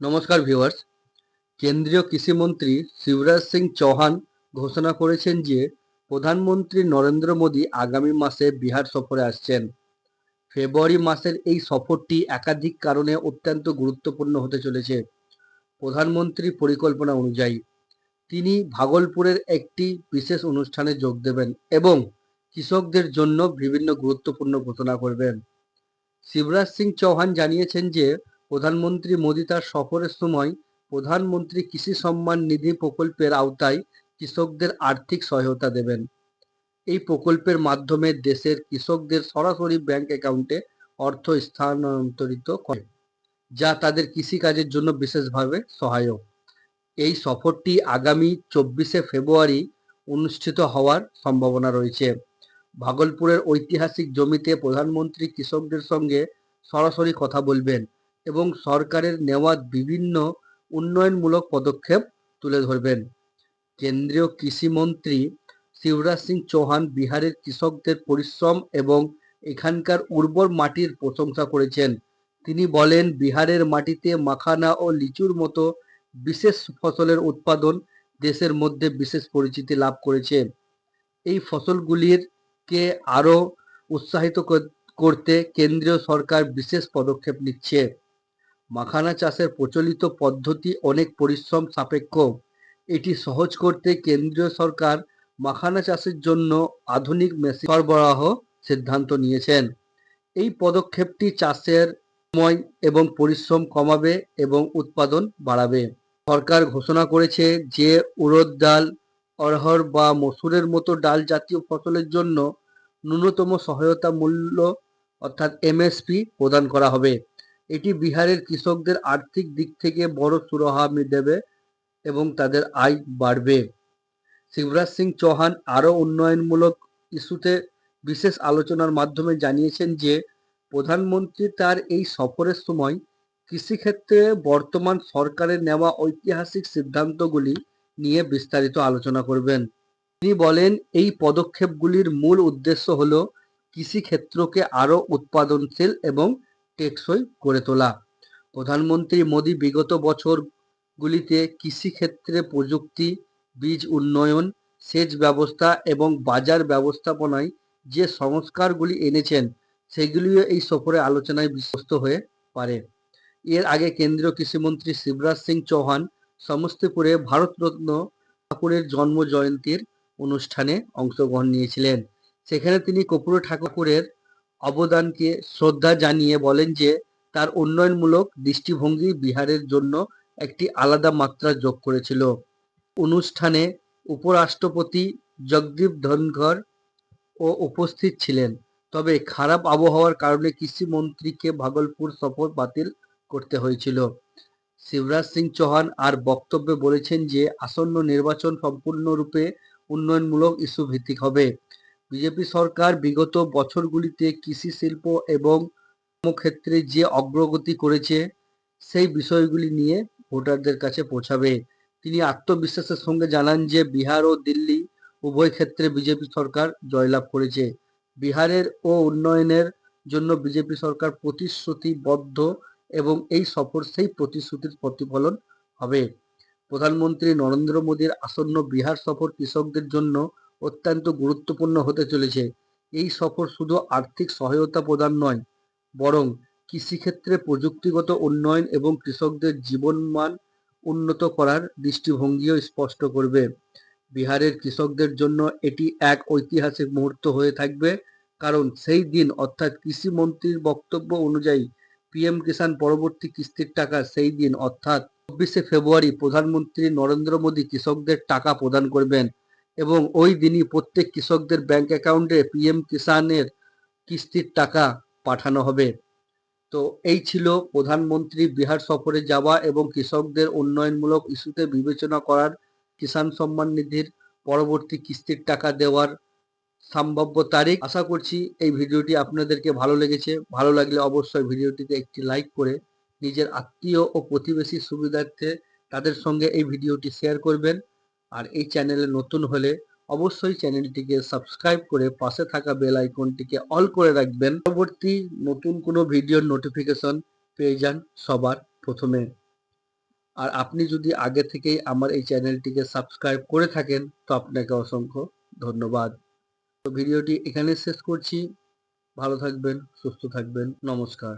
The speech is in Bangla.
নমস্কার ভিউয়ার্স। কেন্দ্রীয় কৃষিমন্ত্রী শিবরাজ সিং চৌহান ঘোষণা করেছেন যে, প্রধানমন্ত্রী নরেন্দ্র মোদী আগামী মাসে বিহার সফরে আসছেন। ফেব্রুয়ারি মাসের এই সফরটি একাধিক কারণে অত্যন্ত গুরুত্বপূর্ণ হতে চলেছে। প্রধানমন্ত্রী পরিকল্পনা অনুযায়ী, তিনি ভাগলপুরের একটি বিশেষ অনুষ্ঠানে যোগ দেবেন এবং কৃষকদের জন্য বিভিন্ন গুরুত্বপূর্ণ ঘোষণা করবেন। শিবরাজ সিং চৌহান জানিয়েছেন যে প্রধানমন্ত্রী মোদী তার সফরের সময় প্রধানমন্ত্রী কৃষি সম্মান নিধি প্রকল্পের আওতায় কৃষকদের আর্থিক সহায়তা দেবেন। এই প্রকল্পের মাধ্যমে দেশের কৃষকদের সরাসরি ব্যাংক অ্যাকাউন্টে অর্থ স্থানান্তরিত করে, যা তাদের কৃষিকাজের জন্য বিশেষভাবে সহায়ক। এই সফরটি আগামী চব্বিশে ফেব্রুয়ারি অনুষ্ঠিত হওয়ার সম্ভাবনা রয়েছে। ভাগলপুরের ঐতিহাসিক জমিতে প্রধানমন্ত্রী কৃষকদের সঙ্গে সরাসরি কথা বলবেন। এবং সরকারের নেওয়া বিভিন্ন উন্নয়নমূলক পদক্ষেপ তুলে ধরবেন। কেন্দ্রীয় কৃষিমন্ত্রী শিবরাজ সিং চৌহান বিহারের কৃষকদের পরিশ্রম এবং এখানকার উর্বর মাটির প্রশংসা করেছেন। তিনি বলেন, বিহারের মাটিতে মাখানা ও লিচুর মতো বিশেষ ফসলের উৎপাদন দেশের মধ্যে বিশেষ পরিচিতি লাভ করেছে। এই ফসলগুলির কে আরও উৎসাহিত করতে কেন্দ্রীয় সরকার বিশেষ পদক্ষেপ নিচ্ছে। মাখানা চাষের প্রচলিত পদ্ধতি অনেক পরিশ্রম সাপেক্ষ। এটি সহজ করতে কেন্দ্রীয় সরকার মাখানা চাষের জন্য আধুনিক মেশিন সরবরাহ সিদ্ধান্ত নিয়েছেন। এই পদক্ষেপটি চাষের সময় এবং পরিশ্রম কমাবে এবং উৎপাদন বাড়াবে। সরকার ঘোষণা করেছে যে, উড়দ ডাল অরহর বা মসুরের মতো ডাল জাতীয় ফসলের জন্য ন্যূনতম সহায়তা মূল্য অর্থাৎ এমএসপি প্রদান করা হবে। এটি বিহারের কৃষকদের আর্থিক দিক থেকে বড় সুরাহা দেবে এবং তাদের আয় বাড়বে। শিবরাজ সিং চৌহান আরও উন্নয়নমূলক ইস্যুতে বিশেষ আলোচনার মাধ্যমে জানিয়েছেন যে, প্রধানমন্ত্রী তার এই সফরের সময় কৃষিক্ষেত্রে বর্তমান সরকারের নেওয়া ঐতিহাসিক সিদ্ধান্তগুলি নিয়ে বিস্তারিত আলোচনা করবেন। তিনি বলেন, এই পদক্ষেপগুলির মূল উদ্দেশ্য হল কৃষিক্ষেত্রকে আরও উৎপাদনশীল এবং টেকসই করে তোলা। প্রধানমন্ত্রী মোদী বিগত বছরগুলিতে কৃষিক্ষেত্রে প্রযুক্তি, বীজ উন্নয়ন, সেচ ব্যবস্থা এবং বাজার ব্যবস্থাপনায় যে সংস্কারগুলি এনেছেন, সেগুলিও এই সফরে আলোচনায় বিশ্বস্ত হয়ে পারে। এর আগে কেন্দ্রীয় কৃষিমন্ত্রী শিবরাজ সিং চৌহান সমস্তিপুরে ভারতরত্ন ঠাকুরের জন্ম জয়ন্তীর অনুষ্ঠানে অংশগ্রহণ নিয়েছিলেন। সেখানে তিনি কপুর ঠাকুরের অবদানকে শ্রদ্ধা জানিয়ে বলেন যে, তার উন্নয়নমূলক দৃষ্টিভঙ্গি বিহারের জন্য একটি আলাদা মাত্রা যোগ করেছিল। অনুষ্ঠানে উপরাষ্ট্রপতি জগদীপ ধনখড় ও উপস্থিত ছিলেন। তবে খারাপ আবহাওয়ার কারণে কৃষিমন্ত্রীকে ভাগলপুর সফর বাতিল করতে হয়েছিল। শিবরাজ সিং চৌহান আর বক্তব্যে বলেছেন যে, আসন্ন নির্বাচন সম্পূর্ণরূপে উন্নয়নমূলক ইস্যু ভিত্তিক হবে। বিজেপি সরকার বিগত বছরগুলিতে কৃষি শিল্প এবং কর্মক্ষেত্রে যে অগ্রগতি করেছে, সেই বিষয়গুলি নিয়ে ভোটারদের কাছে পৌঁছাবে। তিনি আত্মবিশ্বাসের সঙ্গে জানান যে বিহার ও দিল্লি উভয় ক্ষেত্রে বিজেপি সরকার জয়লাভ করেছে। বিহারের ও উন্নয়নের জন্য বিজেপি সরকার প্রতিশ্রুতিবদ্ধ এবং এই সফর সেই প্রতিশ্রুতির প্রতিফলন হবে। প্রধানমন্ত্রী নরেন্দ্র মোদীর আসন্ন বিহার সফর কৃষকদের জন্য অত্যন্ত গুরুত্বপূর্ণ হতে চলেছে। এই সফর শুধু আর্থিক সহায়তা প্রদান নয়, বরং কৃষিক্ষেত্রে প্রযুক্তিগত উন্নয়ন এবং কৃষকদের জীবনমান উন্নত করার দৃষ্টিভঙ্গিও স্পষ্ট করবে। বিহারের কৃষকদের জন্য এটি এক ঐতিহাসিক মুহূর্ত হয়ে থাকবে, কারণ সেই দিন অর্থাৎ কৃষিমন্ত্রীর বক্তব্য অনুযায়ী পিএম কিষাণ পরবর্তী কিস্তির টাকা সেই দিন অর্থাৎ চব্বিশে ফেব্রুয়ারি প্রধানমন্ত্রী নরেন্দ্র মোদী কৃষকদের টাকা প্রদান করবেন। এবং ওই দিনই প্রত্যেক কৃষকদের ব্যাংক অ্যাকাউন্টে পিএম কিষাণের কিস্তির টাকা পাঠানো হবে। তো এই ছিল প্রধানমন্ত্রী বিহার সফরে যাওয়া এবং কৃষকদের উন্নয়নমূলক ইস্যুতে বিবেচনা করার কিষাণ সম্মান নিধির পরবর্তী কিস্তির টাকা দেওয়ার সম্ভাব্য তারিখ। আশা করছি এই ভিডিওটি আপনাদেরকে ভালো লেগেছে। ভালো লাগলে অবশ্যই ভিডিওটিতে একটি লাইক করে নিজের আত্মীয় ও প্রতিবেশীর সুবিধার্থে তাদের সঙ্গে এই ভিডিওটি শেয়ার করবেন। আর এই চ্যানেলে নতুন হলে অবশ্যই চ্যানেলটিকে সাবস্ক্রাইব করে পাশে থাকা বেল আইকনটিকে অল করে রাখবেন। পরবর্তী নতুন কোনো ভিডিওর নোটিফিকেশন পেয়ে যান সবার প্রথমে। আর আপনি যদি আগে থেকেই আমার এই চ্যানেলটিকে সাবস্ক্রাইব করে থাকেন, তো আপনাকে অসংখ্য ধন্যবাদ। তো ভিডিওটি এখানে শেষ করছি। ভালো থাকবেন, সুস্থ থাকবেন। নমস্কার।